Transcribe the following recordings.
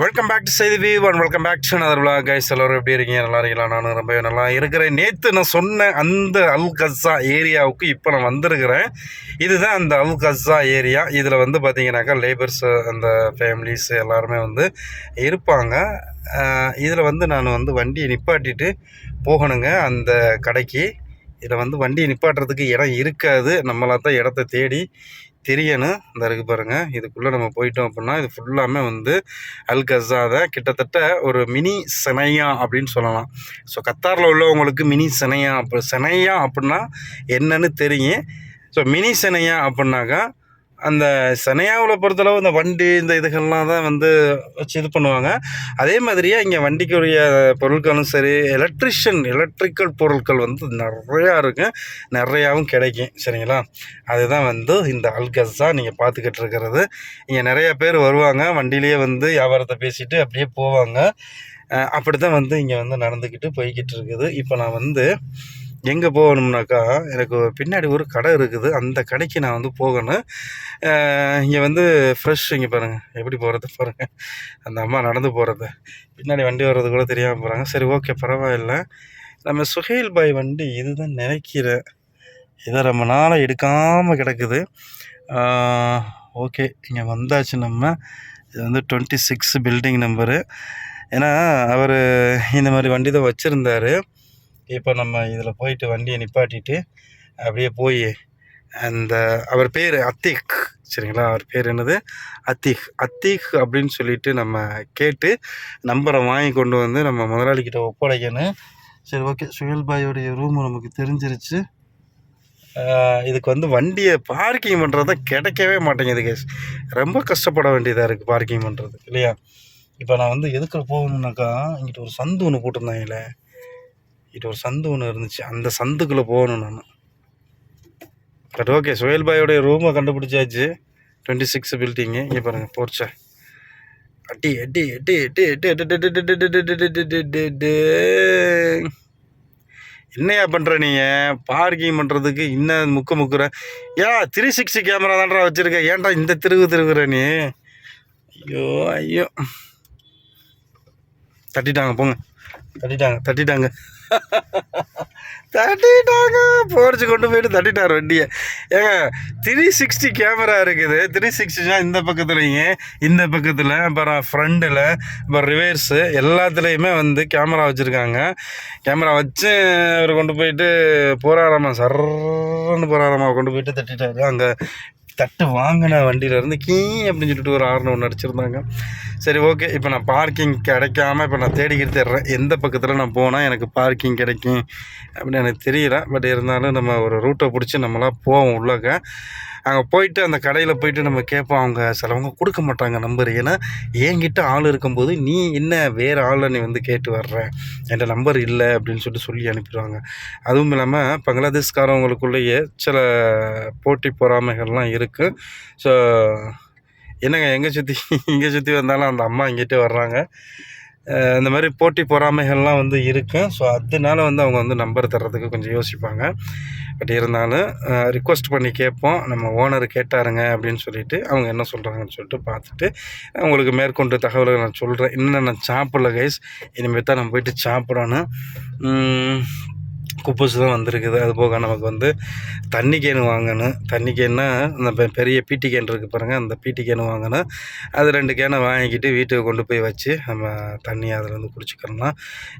Welcome back to செய்தி view and welcome back to other விழா guys எல்லோரும் எப்படி இருக்கீங்க? நல்லா இருக்கீங்களா? நானும் ரொம்ப நல்லா இருக்கிறேன். நேற்று நான் சொன்ன அந்த அல் கஸா ஏரியாவுக்கு இப்போ நான் வந்திருக்கிறேன். இதுதான் அந்த அல் கஸா ஏரியா. இதில் வந்து பார்த்தீங்கன்னாக்கா லேபர்ஸ் அந்த ஃபேமிலிஸ் எல்லாருமே வந்து இருப்பாங்க. இதில் வந்து நான் வந்து வண்டியை நிப்பாட்டிட்டு போகணுங்க. அந்த கடைக்கு. இதில் வந்து வண்டியை நிப்பாட்டுறதுக்கு இடம் இருக்காது. நம்மளாக தான் இடத்த தேடி திரியனு இந்த இருக்கு பாருங்கள் இதுக்குள்ளே நம்ம போயிட்டோம் அப்படின்னா இது ஃபுல்லாமே வந்து அல் கஸாத கிட்டத்தட்ட ஒரு மினி செனையா அப்படின்னு சொல்லலாம். ஸோ கத்தாரில் உள்ளவங்களுக்கு மினி செனையா அப்போ செனையா அப்படின்னா என்னன்னு தெரியும். ஸோ மினி செனையா அப்படின்னாக்கா அந்த சனையாவில் பொறுத்தளவு இந்த வண்டி இந்த இதுகள்லாம் தான் வந்து வச்சு இது பண்ணுவாங்க. அதே மாதிரியே இங்கே வண்டிக்குரிய பொருட்களும் சரி எலக்ட்ரிஷியன் எலக்ட்ரிக்கல் பொருட்கள் வந்து நிறையா இருக்கும் நிறையாவும் கிடைக்கும். சரிங்களா? அதுதான் வந்து இந்த அல்கஸா நீங்கள் பார்த்துக்கிட்டு இருக்கிறது. இங்கே நிறைய பேர் வருவாங்க. வண்டியிலேயே வந்து வியாபாரத்தை பேசிட்டு அப்படியே போவாங்க. அப்படி தான் வந்து இங்கே வந்து நடந்துக்கிட்டு போய்கிட்டு இருக்குது. இப்போ நான் வந்து எங்கே போகணும்னாக்கா எனக்கு பின்னாடி ஒரு கடை இருக்குது. அந்த கடைக்கு நான் வந்து போகணும். இங்கே வந்து ஃப்ரெஷ் இங்கே பாருங்கள் எப்படி போகிறது பாருங்கள் அந்த அம்மா நடந்து போகிறது பின்னாடி வண்டி வர்றது கூட தெரியாமல் போகிறாங்க சரி ஓகே பரவாயில்ல. நம்ம சுஹேல் பாய் வண்டி இதுதான் நினைக்கிறேன் இதை ரொம்ப நாளாக எடுக்காமல் கிடக்குது. ஓகே இங்கே வந்தாச்சு நம்ம. இது வந்து டுவெண்ட்டி சிக்ஸ் பில்டிங் நம்பரு ஏன்னா அவர் இந்த மாதிரி வண்டி தான் வச்சுருந்தாரு. இப்போ நம்ம இதில் போயிட்டு வண்டியை நிப்பாட்டிட்டு அப்படியே போய் அந்த அவர் பேர் அத்தீக் சரிங்களா? அவர் பேர் என்னது? அத்தீக். அத்தீக் அப்படின்னு சொல்லிட்டு நம்ம கேட்டு நம்பரை வாங்கி கொண்டு வந்து நம்ம முதலாளிக்கிட்ட ஒப்படைக்கணும். சரி ஓகே. சுயல் பாயோடைய ரூம் நமக்கு தெரிஞ்சிருச்சு. இதுக்கு வந்து வண்டியை பார்க்கிங் பண்ணுறது கிடைக்கவே மாட்டேங்குது கேஸ் ரொம்ப கஷ்டப்பட வேண்டியதாக இருக்குது பார்க்கிங் பண்ணுறது இல்லையா? இப்போ நான் வந்து எதுக்கு போகணுன்னாக்கா இங்கிட்ட ஒரு சந்து ஒன்று போட்டிருந்தாங்களே இது ஒரு சந்து ஒன்று இருந்துச்சு அந்த சந்துக்குள்ளே போகணும் நான் பட் ஓகே சுயல் பாயோடைய ரூமை கண்டுபிடிச்சாச்சு டுவெண்ட்டி சிக்ஸ் பில்டிங்கு இங்கே பாருங்கள் போர்ச்சா அட்டி அட்டி அட்டி அட்டி அட்டி அட்டி என்னையா பண்ணுற நீங்கள் பார்க்கிங் பண்ணுறதுக்கு இன்னும் முக்க முக்குற ஏன் த்ரீ சிக்ஸ்டி கேமரா தான்டா வச்சுருக்க ஏன்டா இந்த திருகு திருகுற நீ ஐயோ ஐயோ தட்டிட்டாங்க போங்க தட்டிட்டாங்க தட்டிட்டாங்க தட்டிட்டாங்க. போர்ச்சு கொண்டு போயிட்டு தட்டிட்டார் வண்டியை. ஏங்க த்ரீ சிக்ஸ்டி கேமரா இருக்குது. த்ரீ சிக்ஸ்டினா இந்த பக்கத்துலையும் இந்த பக்கத்தில் அப்புறம் ஃப்ரண்டில் அப்புறம் ரிவேர்ஸு எல்லாத்துலேயுமே வந்து கேமரா வச்சுருக்காங்க. கேமரா வச்சு அவர் கொண்டு போயிட்டு போராரமா சர்ன்னு போராரமா கொண்டு போயிட்டு தட்டிட்டாரு. அங்கே தட்டு வாங்கின வண்டியிலேருந்து கீ அப்படின்னு சொல்லிட்டு ஒரு ஆறுனு ஒன்று அடிச்சிருந்தாங்க. சரி ஓகே இப்போ நான் பார்க்கிங் கிடைக்காம இப்போ நான் தேடிக்கிட்டு தர்றேன் எந்த பக்கத்தில் நான் போனால் எனக்கு பார்க்கிங் கிடைக்கும் அப்படின்னு எனக்கு தெரியல. பட் இருந்தாலும் நம்ம ஒரு ரூட்டை பிடிச்சி நம்மளாம் போவோம் உள்ளக்க. அங்கே போயிட்டு அந்த கடையில் போயிட்டு நம்ம கேட்போம் அவங்க சிலவங்க கொடுக்க மாட்டாங்க நம்பர் ஏன்னா என்கிட்ட ஆள் இருக்கும்போது நீ என்ன வேறு ஆளை நீ வந்து கேட்டு வர்ற? என்கிட்ட நம்பர் இல்லை அப்படின்னு சொல்லிட்டு சொல்லி அனுப்பிடுவாங்க. அதுவும் இல்லாமல் பங்களாதேஷ்காரவங்களுக்குள்ளேயே சில போட்டி பொறாமைகள்லாம் இருக்குது ஸோ என்னங்க எங்கே சுற்றி இங்கே சுற்றி வந்தாலும் அந்த அம்மா இங்கிட்டே வர்றாங்க. இந்த மாதிரி போட்டி பொறாமைகள்லாம் வந்து இருக்குது ஸோ அதனால வந்து அவங்க வந்து நம்பர் தர்றதுக்கு கொஞ்சம் யோசிப்பாங்க. பட் இருந்தாலும் ரிக்வஸ்ட் பண்ணி கேட்போம். நம்ம ஓனர் கேட்டாருங்க அப்படின்னு சொல்லிட்டு அவங்க என்ன சொல்கிறாங்கன்னு சொல்லிட்டு பார்த்துட்டு உங்களுக்கு மேற்கொண்டு தகவல்களை நான் சொல்கிறேன் இன்னும் நான் சாப்பிடல கைஸ் இனிமேல் தான் நம்ம போயிட்டு சாப்பிடணும். குப்பசு தான் வந்திருக்குது. அது போக நமக்கு வந்து தண்ணி கேனு வாங்கணும். தண்ணி கேன்னா அந்த பெ- பெரிய பீட்டி கேன் இருக்குது பாருங்கள் அந்த பீட்டி கேனு வாங்கணும். அது ரெண்டு கேனை வாங்கிக்கிட்டு வீட்டுக்கு கொண்டு போய் வச்சு நம்ம தண்ணி அதில் வந்து குடிச்சிக்கிறலாம்.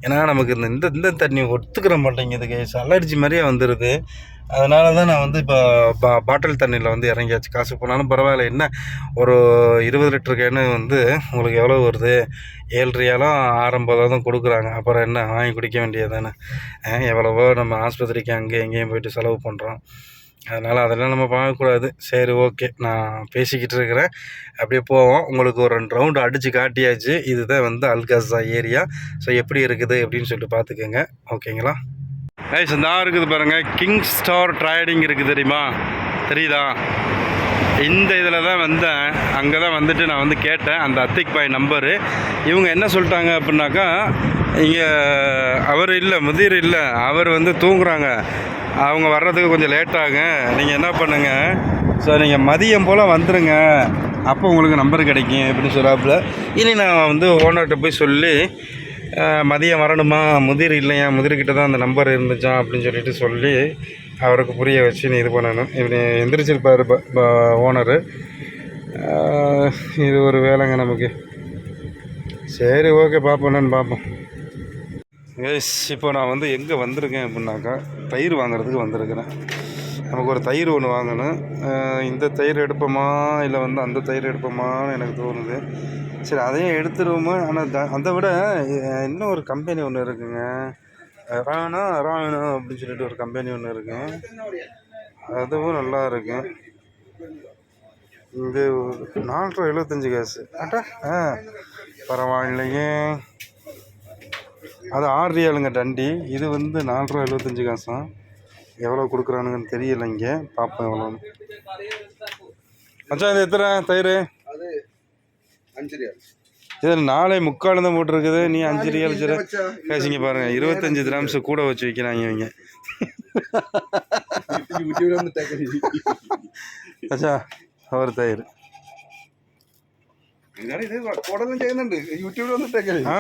ஏன்னா நமக்கு இந்த இந்த இந்த தண்ணி ஒத்துக்கிற மாட்டேங்குது கேஸ் அலர்ஜி மாதிரியே வந்துடுது அதனால தான் நான் வந்து இப்போ பா பாட்டில் தண்ணியில் வந்து இறங்கியாச்சு. காசு போனாலும் பரவாயில்ல. என்ன ஒரு இருபது லிட்டரு கேனு வந்து உங்களுக்கு எவ்வளோ வருது? ஏழு ரியாலும் ஆரம்பதாக தான் கொடுக்குறாங்க. அப்புறம் என்ன வாங்கி குடிக்க வேண்டியது தானே எவ்வளவோ நம்ம ஆஸ்பத்திரிக்கு அங்கேயும் இங்கேயும் போயிட்டு செலவு பண்ணுறோம் அதனால் அதெல்லாம் நம்ம பார்க்கக்கூடாது. சரி ஓகே. நான் பேசிக்கிட்டு இருக்கிறேன். அப்படியே போவோம். உங்களுக்கு ஒரு ரெண்டு ரவுண்டு அடித்து காட்டியாச்சு. இதுதான் வந்து அல்காசா ஏரியா. ஸோ எப்படி இருக்குது? அப்படின்னு சொல்லிட்டு பார்த்துக்கோங்க. ஓகேங்களா? ஐஸ் இந்த இருக்குது பாருங்கள் கிங் ஸ்டார் ட்ரைடிங் இருக்குது தெரியுமா? தெரியுதா? இந்த இதில் தான் வந்தேன். அங்கே தான் வந்துட்டு நான் வந்து கேட்டேன். அந்த அத்திக் பாய் நம்பரு இவங்க என்ன சொல்லிட்டாங்க அப்படின்னாக்கா இங்கே அவர் இல்லை முதிர் இல்லை. அவர் வந்து தூங்குறாங்க. அவங்க வர்றதுக்கு கொஞ்சம் லேட் நீங்கள் என்ன பண்ணுங்கள் ஸோ நீங்கள் மதியம் போல் வந்துடுங்க அப்போ உங்களுக்கு நம்பர் கிடைக்கும் அப்படின்னு சொல்லாப்புல இனி நான் வந்து ஓனர்கிட்ட போய் சொல்லி மதியம் வரணுமா? முதிர் இல்லையா? முதிர்கிட்ட தான் அந்த நம்பர் இருந்துச்சா? அப்படின்னு சொல்லிட்டு சொல்லி அவருக்கு புரிய வச்சு நீ இது பண்ணணும். இப்படி எந்திரிச்சிருப்பார் ஓனரு இது ஒரு வேலைங்க நமக்கு. சரி ஓகே பார்ப்போம் என்னன்னு பார்ப்போம் எஸ் இப்போ நான் வந்து எங்கே வந்திருக்கேன் அப்படின்னாக்கா தயிர் வாங்குறதுக்கு வந்திருக்கிறேன். நமக்கு ஒரு தயிர் ஒன்று வாங்கணும். இந்த தயிர் எடுப்போமா? இல்லை வந்து அந்த தயிர் எடுப்போமான்னு எனக்கு தோணுது. சரி அதையும் எடுத்துருவோமா? ஆனால் த- அதை விட இன்னும் ஒரு கம்பெனி ஒன்று இருக்குங்க. ராணா ராணா அப்படின்னு சொல்லிட்டு ஒரு கம்பெனி ஒன்று இருக்கு. அதுவும் நல்லா இருக்கும் இது நாலு ரூபா எழுபத்தஞ்சி காசு. ஆட்டா? ஆ பரவாயில்லையே. அது ஆறு ரியாலுங்க டண்டி இது வந்து நாலு ரூபா எழுபத்தஞ்சி காசாம் எவ்வளோ கொடுக்குறானுங்கன்னு தெரியல இங்கே பார்ப்போம் எவ்வளோன்னு மச்சான் இது எத்தனை தயிர் அது அஞ்சு ரியால் இது நாலே முக்கால் தான் போட்டிருக்குது நீ அஞ்சு ரியால் வச்சுரு பேசிங்க பாருங்க இருபத்தஞ்சு கிராம்ஸ் கூட வச்சு விற்கிறாங்க இவங்க യൂട്യൂബിൽ ഒന്ന് ഇട്ടേക്കണേ. மச்சா ஒரு தயிர் ഇതാണ് ഇത് റെക്കോർഡെല്ലാം ചെയ്യുന്നുണ്ട് യൂട്യൂബിൽ ഒന്ന് ഇട്ടേക്കണേ. ஆ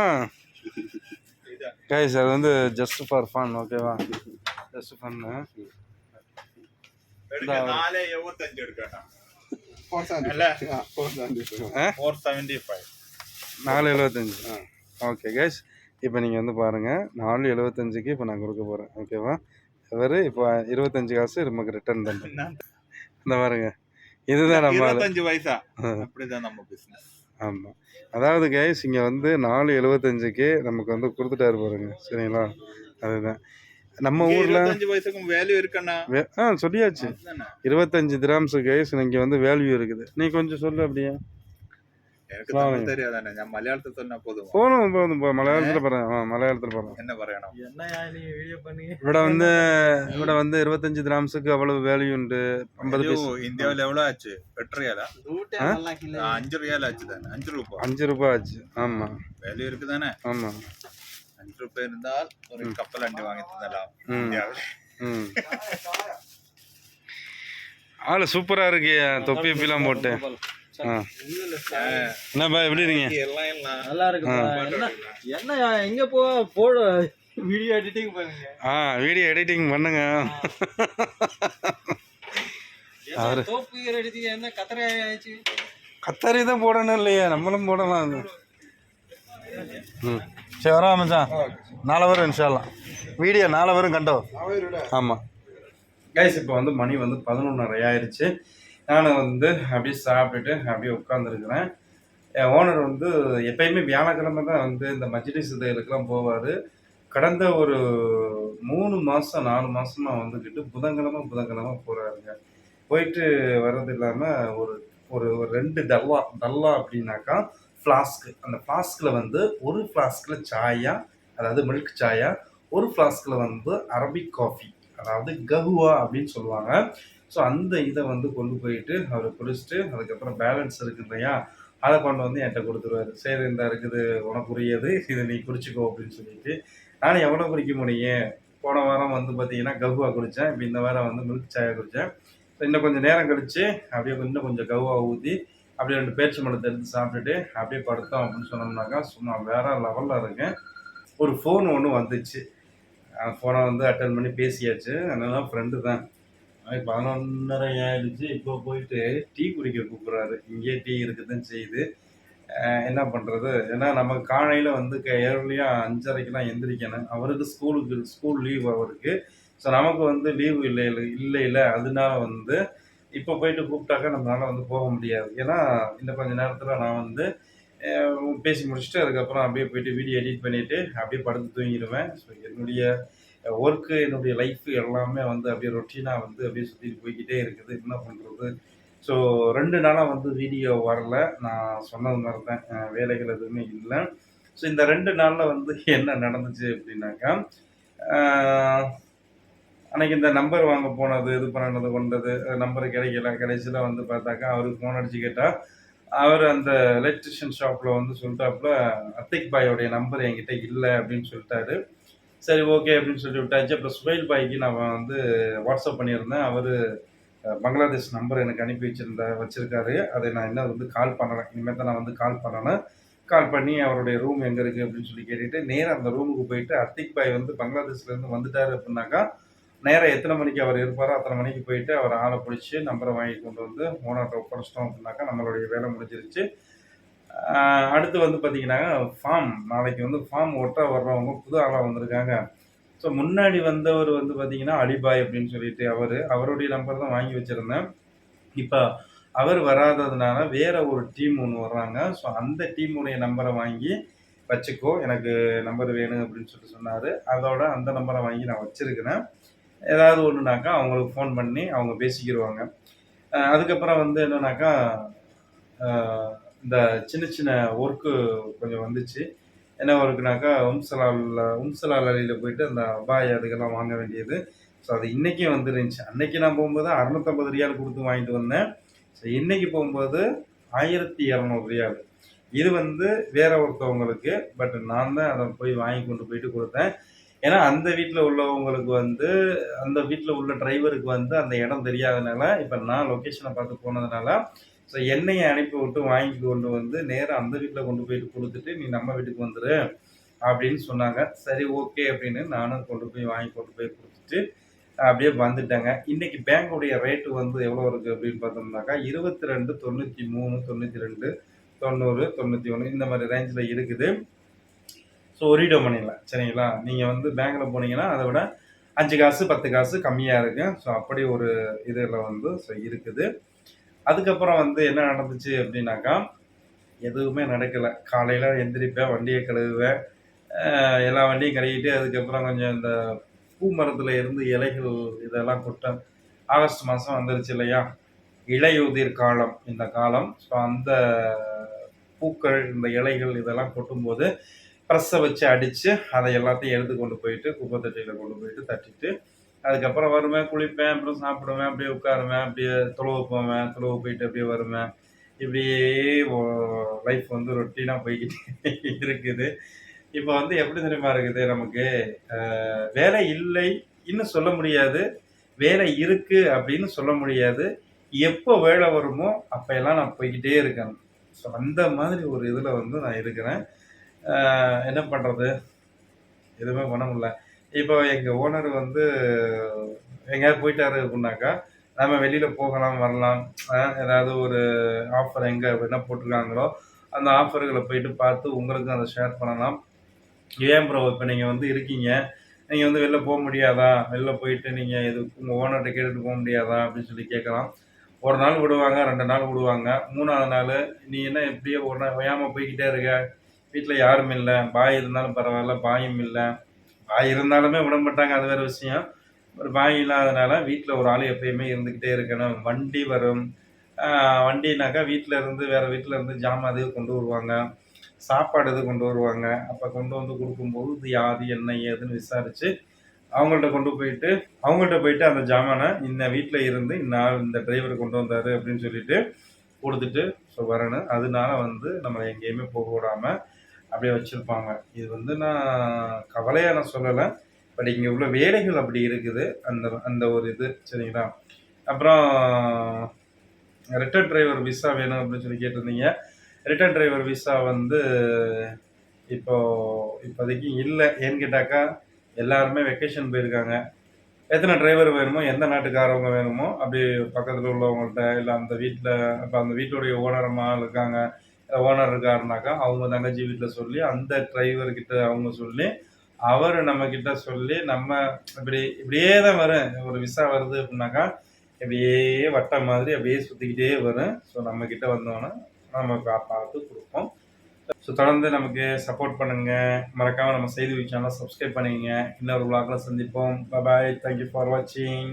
கைஸ் அது வந்து ஜஸ்ட் ஃபார் ஃபன் ஓகேவா ஜஸ்ட் ஃபன்னு നാല് എഴുപത്തഞ്ച് എടുക്കട്ടോ ഫോർ സെവന്റി. അല്ലേ? Ah, four seventy. Four seventy five நாலு எழுபத்தஞ்சு ஓகே கைஸ் இப்போ நீங்கள் வந்து பாருங்கள் நாலு எழுபத்தஞ்சுக்கு இப்போ நான் கொடுக்க போகிறேன் ஓகேவா இவர் இப்போ இருபத்தஞ்சு காசு நமக்கு ரிட்டர்ன் பண்ணுறேன் இந்த பாருங்க இதுதான் நம்ம ஆளு. இருபத்தஞ்சு வயசா அப்படிதான் நம்ம பிசினஸ் ஆமாம் அதாவது கைஸ் இங்கே வந்து நாலு எழுபத்தஞ்சுக்கு நமக்கு வந்து கொடுத்துட்டாரு பாருங்க சரிங்களா அதுதான் நம்ம ஊர்ல வயசுக்கும் வேல்யூ இருக்குண்ணா. ஆ சொல்லியாச்சு. இருபத்தஞ்சு கிராம்ஸு கைஸ் இங்க வந்து வேல்யூ இருக்குது. நீ கொஞ்சம் சொல்லு அப்படியே. எனக்கு தெரியாதானே நான் மலையாளத்தை சொன்னா போதும்? போதும் போதும் மலையாளத்துல பாருங்க மலையாளத்துல என்ன പറയണം வந்து ഇവിടെ வந்து 25 ഗ്രാംസ്க்கு அவ்வளவு வேல்யூ உண்டு. 50 பைசா. எவ்வளவு ஆச்சு? 8 ரியாலா 5 ஆச்சு தான 5 ரூபாய். 5 ரூபாய் ஆச்சு. ஆமா. வேல்யூ இருக்குதானே? ஆமா. அஞ்சு ரூபாய் இருந்தால் ஒரு கப்பல் அண்டி வாங்கி தந்தலாம். ம். இந்தியாவில். ம். ஆள் சூப்பராக இருக்கு தொப்பி இப்படிலாம் போட்டு. என்னப்பா எப்படி இருக்கீங்க? எல்லாம் எல்லாம் நல்லா இருக்குப்பா. என்ன என்ன எங்க போ போடு. வீடியோ எடிட்டிங் பண்ணுங்க. ஆ வீடியோ எடிட்டிங் பண்ணுங்க. எடிட்டிங் என்ன கத்தரை ஆயிடுச்சு. கத்தாரி தான் போடணும் இல்லையா நம்மளும் போடலாம். அது ம். சரி வரா மச்சான். நாளை வரும் இன்ஷால்லாம் வீடியோ நாளை வரும் கண்டோ ஆமாம் கைஸ் இப்போ வந்து மணி வந்து பதினொன்றரை ஆயிடுச்சு நான் வந்து அப்படியே சாப்பிட்டுட்டு அப்படியே உட்காந்துருக்குறேன் என் ஓனர் வந்து எப்பயுமே வியாழக்கிழமை தான் வந்து இந்த மஜ்லிஸ் இதுகளுக்கெல்லாம் போவார். கடந்த ஒரு மூணு மாதம் நாலு மாதமாக வந்துக்கிட்டு புதன்கிழமை புதன்கிழமை போகிறாருங்க போயிட்டு வர்றது இல்லாமல் ஒரு ஒரு ஒரு ரெண்டு டல்லா டல்லா அப்படின்னாக்கா ஃப்ளாஸ்க்கு அந்த ஃப்ளாஸ்கில் வந்து ஒரு ஃப்ளாஸ்கில் சாயா அதாவது மில்க் சாயா ஒரு ஃப்ளாஸ்கில் வந்து அரபிக் காஃபி அதாவது கஹுவா அப்படின்னு சொல்லுவாங்க. ஸோ அந்த இதை வந்து கொண்டு போயிட்டு அவர் குடிச்சிட்டு அதுக்கப்புறம் பேலன்ஸ் இருக்குது இல்லையா? அதை கொண்டு வந்து என்கிட்ட கொடுத்துருவாரு. சரி இந்த இருக்குது உனக்குரியது இதை நீ குடிச்சிக்கோ அப்படின்னு சொல்லிட்டு நான் எவ்வளோ குடிக்க முடியும்? போன வாரம் வந்து பார்த்தீங்கன்னா கஹுவா குடித்தேன் இப்போ இந்த வாரம் வந்து மில்க் சாயா குடித்தேன் இன்னும் கொஞ்சம் நேரம் கழித்து அப்படியே இன்னும் கொஞ்சம் கவுவா ஊற்றி அப்படியே ரெண்டு பேச்சு மரத்தை எடுத்து சாப்பிட்டுட்டு அப்படியே படுத்தோம் அப்படின்னு சொன்னோம்னாக்கா சும்மா வேற லெவலில் இருக்கேன். ஒரு ஃபோன் ஒன்று வந்துச்சு. ஃபோனை வந்து அட்டன் பண்ணி பேசியாச்சு. அதனால ஃப்ரெண்டு தான். பதினொன்னரை ஆயிடுச்சு. இப்போ போயிட்டு டீ குடிக்க கூப்பிட்றாரு. இங்கேயே டீ இருக்குதுன்னு செய்யுது என்ன பண்ணுறது ஏன்னா நம்ம காலையில் வந்து ஏர்லியாக அஞ்சரைக்கெலாம் எந்திரிக்கணும். அவருக்கு ஸ்கூலுக்கு ஸ்கூல் லீவ் அவருக்கு. ஸோ நமக்கு வந்து லீவு இல்லை இல்லை இல்லை அதனால வந்து இப்போ போயிட்டு கூப்பிட்டாக்கா நம்மளால வந்து போக முடியாது. ஏன்னா இன்னும் கொஞ்ச நேரத்தில் நான் வந்து பேசி முடிச்சுட்டு அதுக்கப்புறம் அப்படியே போயிட்டு வீடியோ எடிட் பண்ணிவிட்டு அப்படியே படுத்து தூங்கிடுவேன். ஸோ என்னுடைய ஒர்க்கு என்னுடைய லைஃப் எல்லாமே வந்து அப்படியே ரொட்டீனாக வந்து அப்படியே சுற்றிட்டு போய்க்கிட்டே இருக்குது. என்ன பண்ணுறது ஸோ ரெண்டு நாளாக வந்து வீடியோ வரல. நான் சொன்னது மாதிரி தான் வேலைகள் எதுவுமே இல்லை. ஸோ இந்த ரெண்டு நாளில் வந்து என்ன நடந்துச்சு அப்படின்னாக்கா அன்றைக்கி அன்னைக்கு இந்த நம்பர் வாங்க போனது இது பண்ணது கொண்டது நம்பர் கிடைக்கல. கடைசியில் வந்து பார்த்தாக்கா அவருக்கு ஃபோன் அடிச்சு கேட்டால் அவர் அந்த எலக்ட்ரிஷியன் ஷாப்பில் வந்து சொல்லிட்டாப்புல அத்திக் பாயோடைய நம்பர் என்கிட்ட இல்லை அப்படின்னு சொல்லிட்டாரு. சரி ஓகே அப்படின்னு சொல்லி விட்டாச்சு. அப்புறம் சுஹைல் பாய்க்கு நான் வந்து வாட்ஸ்அப் பண்ணியிருந்தேன். அவர் பங்களாதேஷ் நம்பர் எனக்கு அனுப்பி வச்சிருந்த வச்சுருக்காரு. அதை நான் இன்னும் வந்து கால் பண்ணலாம் இனிமேல் தான் நான் வந்து கால் பண்ணணும். கால் பண்ணி அவருடைய ரூம் எங்கே இருக்குது அப்படின்னு சொல்லி கேட்டுட்டு நேராக அந்த ரூமுக்கு போயிட்டு அத்திக் பாய் வந்து பங்களாதேஷ்லேருந்து வந்துட்டார் அப்படின்னாக்கா நேரம் எத்தனை மணிக்கு அவர் இருப்பாரோ அத்தனை மணிக்கு போயிட்டு அவர் ஆளை பிடிச்சி நம்பரை வாங்கி கொண்டு வந்து ஓனர்கிட்ட ஒப்படைச்சிட்டோம் அப்படின்னாக்கா நம்மளுடைய வேலை முடிஞ்சிருச்சு. அடுத்து வந்து பார்த்தீங்கன்னாக்கா ஃபார்ம் நாளைக்கு வந்து ஃபார்ம் ஒட்டா வர்றவங்க புது ஆளாக வந்திருக்காங்க. ஸோ முன்னாடி வந்தவர் வந்து பார்த்தீங்கன்னா அலிபாய் அப்படின்னு சொல்லிட்டு அவர் அவருடைய நம்பர் தான் வாங்கி வச்சுருந்தேன். இப்போ அவர் வராததுனால வேற ஒரு டீம் ஒன்று வர்றாங்க. ஸோ அந்த டீமுடைய நம்பரை வாங்கி வச்சுக்கோ எனக்கு நம்பர் வேணும் அப்படின்னு சொல்லிட்டு சொன்னார். அதோட அந்த நம்பரை வாங்கி நான் வச்சுருக்கிறேன். ஏதாவது ஒன்றுனாக்கா அவங்களுக்கு ஃபோன் பண்ணி அவங்க பேசிக்கிடுவாங்க அதுக்கப்புறம் வந்து என்னன்னாக்கா இந்த சின்ன சின்ன ஒர்க்கு கொஞ்சம் வந்துச்சு. என்ன ஒர்க்குனாக்கா உம்சலாலில் உம்சலால் அலியில் போயிட்டு அந்த அபாய் அதுக்கெல்லாம் வாங்க வேண்டியது. ஸோ அது இன்றைக்கும் வந்துருந்துச்சு. அன்னைக்கு நான் போகும்போது அறநூற்றம்பது ரியால் கொடுத்து வாங்கிட்டு வந்தேன். ஸோ இன்றைக்கி போகும்போது ஆயிரத்தி இரநூறு ரியால். இது வந்து வேற ஒருத்தவங்களுக்கு பட் நான் தான் அதை போய் வாங்கி கொண்டு போயிட்டு கொடுத்தேன். ஏன்னா அந்த வீட்டில் உள்ளவங்களுக்கு வந்து அந்த வீட்டில் உள்ள டிரைவருக்கு வந்து அந்த இடம் தெரியாதனால இப்போ நான் லொக்கேஷனை பார்த்து போனதுனால ஸோ என்னையை அனுப்பி விட்டு வாங்கி கொண்டு வந்து நேராக அந்த வீட்டில் கொண்டு போயிட்டு கொடுத்துட்டு நீ நம்ம வீட்டுக்கு வந்துடு அப்படின்னு சொன்னாங்க. சரி ஓகே அப்படின்னு நானும் கொண்டு போய் வாங்கி கொண்டு போய் கொடுத்துட்டு அப்படியே வந்துட்டாங்க. இன்னைக்கு பேங்குடைய ரேட்டு வந்து எவ்வளோ இருக்குது அப்படின்னு பார்த்தோம்னாக்கா இருபத்தி ரெண்டு தொண்ணூற்றி மூணு தொண்ணூற்றி ரெண்டு தொண்ணூறு தொண்ணூற்றி ஒன்று இந்த மாதிரி ரேஞ்சில் இருக்குது. ஸோ ஒரிடோ பண்ணிடலாம் சரிங்களா? நீங்கள் வந்து பேங்க்கில் போனீங்கன்னா அதை விட அஞ்சு காசு பத்து காசு கம்மியாக இருக்குது ஸோ அப்படி ஒரு இதில் வந்து ஸோ இருக்குது. அதுக்கப்புறம் வந்து என்ன நடந்துச்சு அப்படின்னாக்கா எதுவுமே நடக்கலை. காலையில் எந்திரிப்பேன் வண்டியை கழுவுவேன். எல்லா வண்டியும் கழுவிட்டு அதுக்கப்புறம் கொஞ்சம் இந்த பூ மரத்தில் இருந்து இலைகள் இதெல்லாம் கொட்டேன் ஆகஸ்ட் மாதம் வந்துருச்சு இல்லையா? இலையுதிர் காலம் இந்த காலம். ஸோ அந்த பூக்கள் இந்த இலைகள் இதெல்லாம் கொட்டும்போது ப்ரெஸ்ஸை வச்சு அடித்து அதை எல்லாத்தையும் எடுத்து கொண்டு போயிட்டு குப்பை தட்டியில் கொண்டு போயிட்டு தட்டிட்டு அதுக்கப்புறம் வருவேன் குளிப்பேன் அப்புறம் சாப்பிடுவேன் அப்படியே உட்காருவேன் அப்படியே தொழுவு போவேன் தொழுவு போயிட்டு அப்படியே வருவேன். இப்படியே லைஃப் வந்து ரொட்டீனாக போய்கிட்டே இருக்குது. இப்போ வந்து எப்படி தெரியுமா இருக்குது நமக்கு? வேலை இல்லை இன்னும் சொல்ல முடியாது. வேலை இருக்குது அப்படின்னு சொல்ல முடியாது. எப்போ வேலை வருமோ அப்போ எல்லாம் நான் போய்கிட்டே இருக்கேன். ஸோ அந்த மாதிரி ஒரு இதில் வந்து நான் இருக்கிறேன். என்ன பண்ணுறது எதுவுமே பண்ண முடியல. இப்போ எங்கள் ஓனர் வந்து எங்கேயாவது போயிட்டாரு அப்படின்னாக்கா நம்ம வெளியில் போகலாம் வரலாம். ஏதாவது ஒரு ஆஃபர் எங்கே என்ன போட்டிருக்காங்களோ அந்த ஆஃபர்களை போயிட்டு பார்த்து உங்களுக்கும் அதை ஷேர் பண்ணலாம். ஏன் ப்ரோ இப்போ நீங்கள் வந்து இருக்கீங்க? நீங்கள் வந்து வெளில போக முடியாதா? வெளில போயிட்டு நீங்கள் இது உங்கள் ஓனர்கிட்ட கேட்டுட்டு போக முடியாதா? அப்படின்னு சொல்லி கேட்கலாம். ஒரு நாள் விடுவாங்க ரெண்டு நாள் விடுவாங்க. மூணாவது நாள் நீ என்ன எப்படியோ ஒன்றா ஓயாமல் போய்கிட்டே இருக்க? வீட்டில் யாரும் இல்லை பாய் இருந்தாலும் பரவாயில்ல பாயும் இல்லை. பாய் இருந்தாலுமே விட மாட்டாங்க அது வேறு விஷயம். ஒரு பாய் இல்லாதனால வீட்டில் ஒரு ஆள் எப்பயுமே இருந்துக்கிட்டே இருக்கணும். வண்டி வரும். வண்டினாக்கா வீட்டில் இருந்து வேறு வீட்டில் இருந்து ஜாமான் அது கொண்டு வருவாங்க. சாப்பாடு இது கொண்டு வருவாங்க. அப்போ கொண்டு வந்து கொடுக்கும்போது இது யாது என்ன ஏதுன்னு விசாரித்து அவங்கள்ட்ட கொண்டு போயிட்டு அவங்கள்ட்ட போயிட்டு அந்த ஜாமானை இந்த வீட்டில் இருந்து இந்நாள் இந்த டிரைவர் கொண்டு வந்தார் அப்படின்னு சொல்லிட்டு கொடுத்துட்டு ஸோ வரணும் அதனால வந்து நம்மளை எங்கேயுமே போக விடாமல் அப்படியே வச்சுருப்பாங்க. இது வந்து நான் கவலையாக நான் சொல்லலை. பட் இங்கே உள்ள வேலைகள் அப்படி இருக்குது. அந்த அந்த ஒரு இது சரிங்களா? அப்புறம் ரிட்டர்ன் டிரைவர் விசா வேணும் அப்படின்னு சொல்லி கேட்டிருந்தீங்க. ரிட்டர்ன் டிரைவர் விசா வந்து இப்போது இப்போதைக்கு இல்லை. ஏன்னு கேட்டாக்கா எல்லாருமே வெக்கேஷன் போயிருக்காங்க. எத்தனை டிரைவர் வேணுமோ எந்த நாட்டுக்காரவங்க வேணுமோ அப்படி பக்கத்தில் உள்ளவங்கள்ட்ட இல்லை அந்த வீட்டில் இப்போ அந்த வீட்டுடைய ஓனரமாக இருக்காங்க ஓனர் இருக்காருனாக்கா அவங்க தங்கச்சி வீட்டில் சொல்லி அந்த டிரைவர்கிட்ட அவங்க சொல்லி அவர் நம்மக்கிட்ட சொல்லி நம்ம இப்படி இப்படியே தான் வரும். ஒரு விசா வருது அப்படின்னாக்கா இப்படியே வட்டம் மாதிரி அப்படியே சுற்றிக்கிட்டே வரும். ஸோ நம்ம கிட்ட வந்தோன்னே நம்ம பா- பார்த்து கொடுப்போம். ஸோ தொடர்ந்து நமக்கு சப்போர்ட் பண்ணுங்க. மறக்காம நம்ம செய்தி சேனலை சப்ஸ்கிரைப் பண்ணிக்கங்க. இன்னொரு vlogல சந்திப்போம். பாய் தேங்க்யூ ஃபார் வாட்சிங்